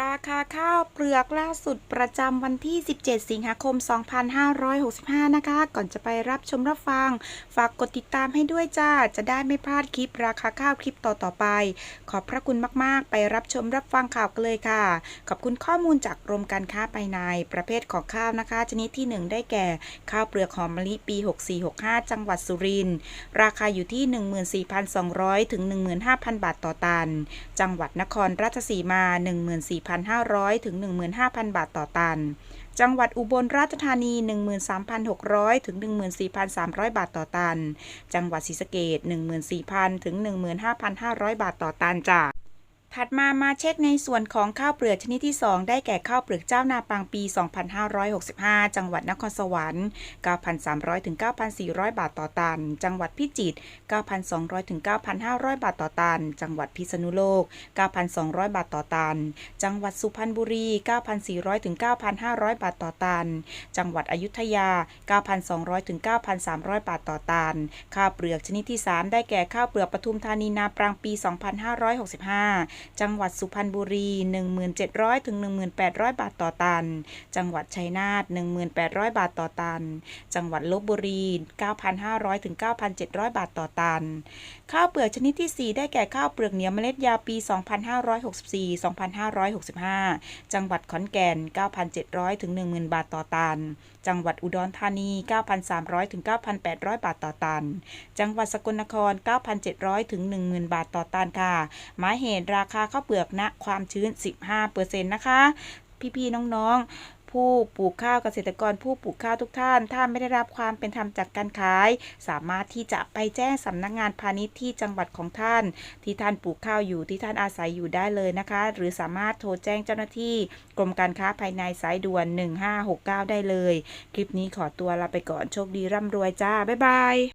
ราคาข้าวเปลือกล่าสุดประจำวันที่ 17 สิงหาคม 2565 นะคะ ก่อนจะไปรับชมรับฟัง ฝากกดติดตามให้ด้วยจ้า จะได้ไม่พลาดคลิปราคาข้าวคลิปต่อ ๆ ไป ขอบพระคุณมาก ๆ ไปรับชมรับฟังข่าวกันเลยค่ะ ขอบคุณข้อมูลจากกรมการค้าภายใน ประเภทของข้าวนะคะ ชนิดที่ 1 ได้แก่ ข้าวเปลือกหอมมะลิปี 6465 จังหวัดสุรินทร์ ราคาอยู่ที่ 14,200 ถึง 15,000 บาทต่อตัน จังหวัดนครราชสีมา 14, 14,500 ถึง 15,000 บาทต่อตัน จังหวัดอุบลราชธานี 13,600 ถึง 14,300 บาทต่อตัน จังหวัดศรีสะเกด14,000 ถึง 15,500 บาทต่อตันจ้ะ ถัดมามาเช็คในส่วนของข้าวเปลือกชนิดที่ 2 ได้แก่ข้าวเปลือกเจ้านาปังปี 2565 จังหวัดนครสวรรค์ 9,300 ถึง 9,400 บาทต่อตัน จังหวัดพิจิตร 9,200 ถึง 9,500 บาทต่อตัน จังหวัดพิษณุโลก 9,200 บาทต่อตัน จังหวัดสุพรรณบุรี 9,400 ถึง 9,500 บาทต่อตัน จังหวัดอยุธยา 9,200 ถึง 9,300 บาทต่อตัน ข้าวเปลือกชนิดที่ 3 ได้แก่ข้าวเปลือกปทุมธานีนาปรังปี 2565จังหวัดสุพรรณบุรี 1,700 ถึง 1,800 บาทต่อตัน จังหวัดชัยนาท 1,800 บาทต่อตัน จังหวัดลบบุรี 9,500 ถึง 9,700 บาทต่อตัน ข้าวเปลือกชนิดที่ 4 ได้แก่ข้าวเปลือกเหนียวเมล็ดยาวปี 2564 2565 จังหวัดขอนแก่น 9,700 ถึง 10,000 บาทต่อตัน จังหวัดอุดรธานี 9,300 ถึง 9,800 บาทต่อตัน จังหวัดสกลนคร 9,700 ถึง 10,000 บาทต่อตันค่ะ หมายเหตุราคาข้าวเปลือกณความชื้น 15%นะคะ พี่ๆน้องๆผู้ปลูกข้าวเกษตรกรผู้ปลูกข้าวทุกท่าน ถ้าไม่ได้รับความเป็นธรรมจากการขาย สามารถที่จะไปแจ้งสำนักงานพาณิชย์ที่จังหวัดของท่าน ที่ท่านปลูกข้าวอยู่ที่ท่านอาศัยอยู่ได้เลยนะคะ หรือสามารถโทรแจ้งเจ้าหน้าที่ กรมการค้าภายในสายด่วน 1569 ได้เลย คลิปนี้ขอตัวลาไปก่อนโชคดีร่ำรวยจ้า บ๊ายบาย